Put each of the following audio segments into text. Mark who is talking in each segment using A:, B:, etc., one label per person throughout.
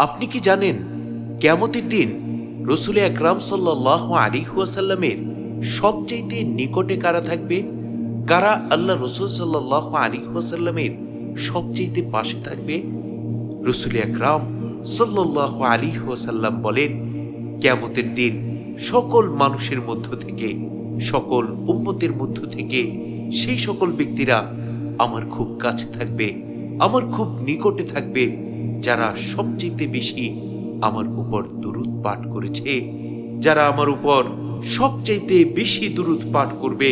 A: আপনি কি জানেন কেমতের দিন রসুল আকরাম সাল্লাহ আলিহাসাল্লামের সবচাইতে নিকটে কারা থাকবে? কারা আল্লাহ রসুল সাল্লাহ আলিহাসাল্লামের সবচাইতে পাশে থাকবে? রসুল আকরাম সাল্লাহ আলিহাসাল্লাম বলেন কেমতের দিন সকল মানুষের মধ্য থেকে, সকল উম্মতের মধ্য থেকে সেই সকল ব্যক্তিরা আমার খুব কাছে থাকবে, আমার খুব নিকটে থাকবে। যারা সবচেয়ে বেশি আমার উপর দুরুদ পাঠ করেছে, যারা আমার উপর সবচাইতে বেশি দুরুদ পাঠ করবে,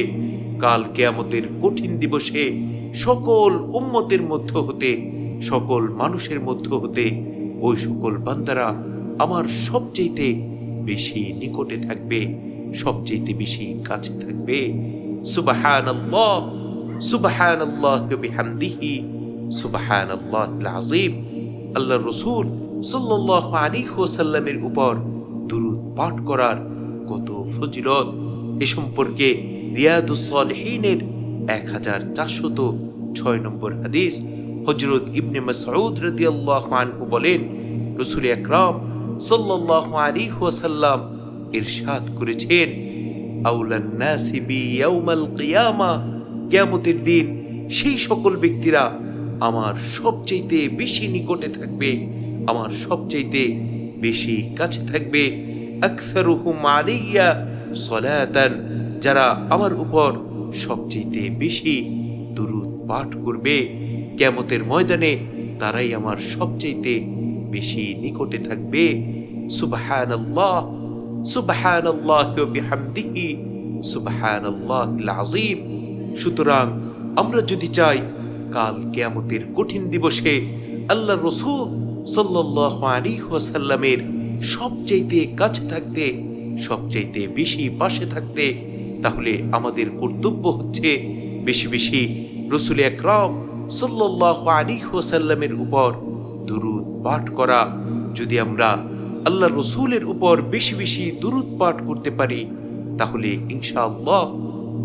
A: কাল কেয়ামতের কঠিন দিবসে সকল উম্মতের মধ্য হতে, সকল মানুষের মধ্য হতে, ওই সকল বান্দারা আমার সবচাইতে বেশি নিকটে থাকবে সবচাইতে বেশি কাছে থাকবে। সুবাহানাল্লাহ সুবাহানাল্লাহ বিহামদিহি সুবাহানাল্লাহ আযীম। আল্লাহ রসুল সাল্লাল্লাহু আলাইহি ওয়াসাল্লামের উপর দুরূদ পাঠ করার কত ফজিলত? এ সম্পর্কে রিয়াদুস সালিহিনের এক হাজার চারশত ছয় নম্বর হাদিস হজরত ইবনে মাসউদ রাদিয়াল্লাহু আনহু বলেন, রসুল আকরাম সাল্লাল্লাহু আলাইহি ওয়াসাল্লাম ইরশাদ করেছেন, আউলান নাসি বি ইয়াউমাল কিয়ামা, কিয়ামতের দিন সেই সকল ব্যক্তিরা আমার সবচাইতে বেশি নিকটে থাকবে, আমার সবচাইতে বেশি কাছে থাকবে। যারা আমার উপর সবচাইতে বেশি দুরুদ পাঠ করবে। কেমতের ময়দানে তারাই আমার সবচাইতে বেশি নিকটে থাকবে। বিহামদিহি, সুবহানাল্লাহিল আযীম। সুতরাং আমরা যদি চাই কাল কেয়ামতের কঠিন দিবসে আল্লাহ রসুল ওয়াসাল্লামের সবচাইতে কাছে থাকতে, সবচাইতে বেশি পাশে থাকতে, তাহলে আমাদের কর্তব্য হচ্ছে বেশি বেশি রসুল আকরাম সাল্লাল্লাহু আলাইহি ওয়াসাল্লামের উপর দুরুদ পাঠ করা। যদি আমরা আল্লাহ রসুলের উপর বেশি বেশি দুরুদ পাঠ করতে পারি, তাহলে ইনশাআল্লাহ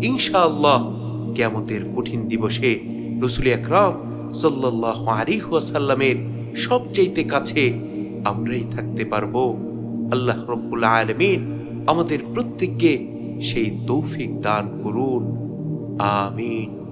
A: ইনশাআল্লাহ কেয়ামতের কঠিন দিবসে রসুল একরম সাল্লাহ আলিহাসাল্লামের সবচাইতে কাছে আমরাই থাকতে পারব। আল্লাহ রব্বুল আলমিন আমাদের প্রত্যেককে সেই তৌফিক দান করুন। আমিন।